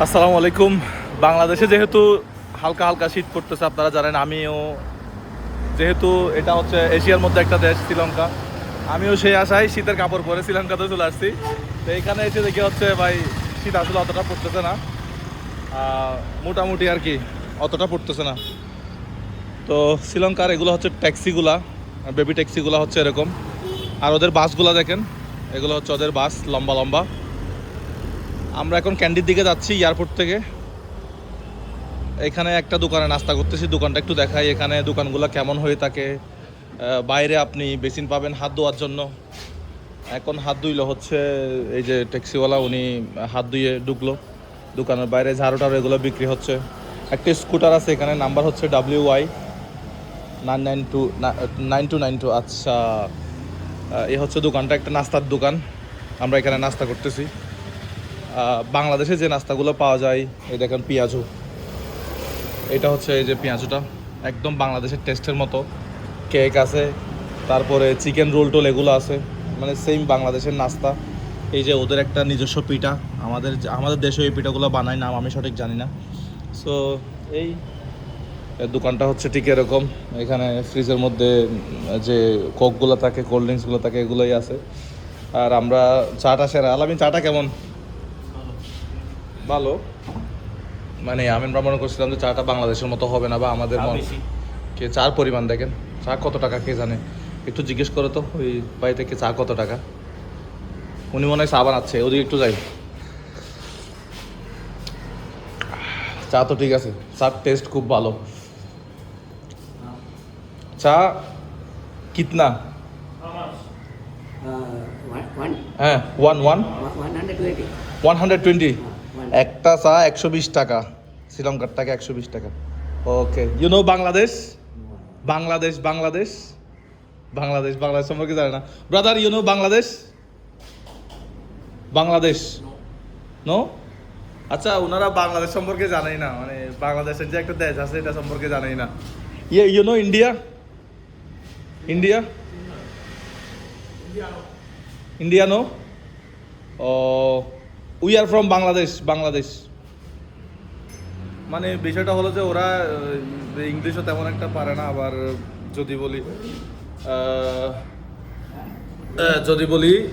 আসসালামু আলাইকুম। বাংলাদেশে যেহেতু হালকা হালকা শীত পড়তেছে, আপনারা জানেন, আমিও যেহেতু এটা হচ্ছে এশিয়ার মধ্যে একটা দেশ, শ্রীলঙ্কা। আমিও সেই আশায় শীতের কাপড় পরে শ্রীলঙ্কাতে চলে আসছি। তো এখানে এসে দেখি হচ্ছে, ভাই, শীত আসলে অতটা পড়তেছে না। মোটামুটি আর কি, অতটা পড়তেছে না। তো শ্রীলঙ্কার এগুলো হচ্ছে ট্যাক্সিগুলা, বেবি ট্যাক্সিগুলা হচ্ছে এরকম। আর ওদের বাসগুলা দেখেন, এগুলো হচ্ছে ওদের বাস, লম্বা লম্বা। আমরা এখন ক্যান্ডির দিকে যাচ্ছি এয়ারপোর্ট থেকে। এখানে একটা দোকানে নাস্তা করতেছি। দোকানটা একটু দেখাই এখানে দোকানগুলো কেমন হয়ে থাকে। বাইরে আপনি বেসিন পাবেন হাত ধোয়ার জন্য। এখন হাত ধুইলো হচ্ছে এই যে ট্যাক্সিওয়ালা, উনি হাত ধুয়ে ঢুকলো। দোকানের বাইরে ঝাড়ু টাড়ু এগুলো বিক্রি হচ্ছে। একটা স্কুটার আছে এখানে, নাম্বার হচ্ছে W Y nine nine two nine two nine two. আচ্ছা এ হচ্ছে দোকানটা, একটা নাস্তার দোকান। আমরা এখানে নাস্তা করতেছি। বাংলাদেশে যে নাস্তাগুলো পাওয়া যায়, এই দেখেন পেঁয়াজু। এটা হচ্ছে এই যে পেঁয়াজুটা, একদম বাংলাদেশের টেস্টের মতো। কেক আছে, তারপরে চিকেন রোল টোল এগুলো আছে মানে সেম বাংলাদেশের নাস্তা। এই যে ওদের একটা নিজস্ব পিঠা, আমাদের আমাদের দেশে এই পিঠাগুলো বানায় নাম আমি সঠিক জানি না। সো এই দোকানটা হচ্ছে ঠিক এরকম। এখানে ফ্রিজের মধ্যে, যে কোকগুলো থাকে কোল্ড ড্রিঙ্কসগুলো থাকে, এগুলোই আছে। আর আমরা চাটা সেরা আলামিন চাটা কেমন? ভালো। মানে আমি মনে করছিলাম যে চাটা বাংলাদেশের মতো হবে না বা আমাদের মন কে চার পরিমাণ দেখেন। চা কত টাকা কে জানে? একটু জিজ্ঞেস করো তো ওই বাড়ি থেকে চা কত টাকা? উনি মনে হয় চা বানাচ্ছে ওদিকে একটু যাই। চা তো ঠিক আছে চার টেস্ট খুব ভালো। চা কিতনা? হ্যাঁ one one. One hundred twenty. একটা চা একশো বিশ টাকা। শ্রীলঙ্কার টাকা একশো বিশ টাকা। Okay you know Bangladesh Bangladesh Bangladesh Bangladesh Bangladesh সম্পর্কে জানে না। Brother you know Bangladesh Bangladesh no আচ্ছা ওনারা বাংলাদেশ সম্পর্কে জানেই না। মানে বাংলাদেশের যে একটা দেশ আছে, এটা সম্পর্কে জানেই না। ইয়ে you know India India India no O we are from Bangladesh Bangladesh মানে বিষয়টা হলো যে ওরা ইংলিশও তেমন একটা পারে না আবার যদি বলি যদি বলি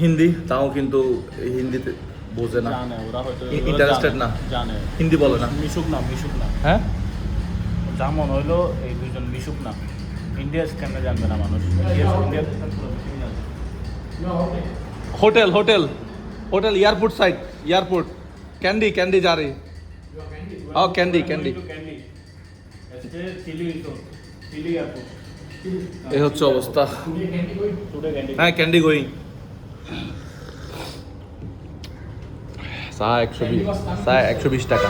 হিন্দি তাও কিন্তু হিন্দিতে বোঝে না। জানে ওরা হয়তো ই- ওরা interested জানে, না। জানে। হিন্দি বলে না। মিশুক না মিশুক না। হ্যাঁ? যেমন হইল এই দুজন মিশুক না। ইন্ডিয়া কেন জানবে না মানুষ? India hotel hotel. Hotel airport side airport. Kandy Kandy রে। ও ক্যান্ডি ক্যান্ডি। চিলি এই হচ্ছে অবস্থা। হ্যাঁ ক্যান্ডি গোয়িং চা একশো বিশ চা একশো বিশ টাকা।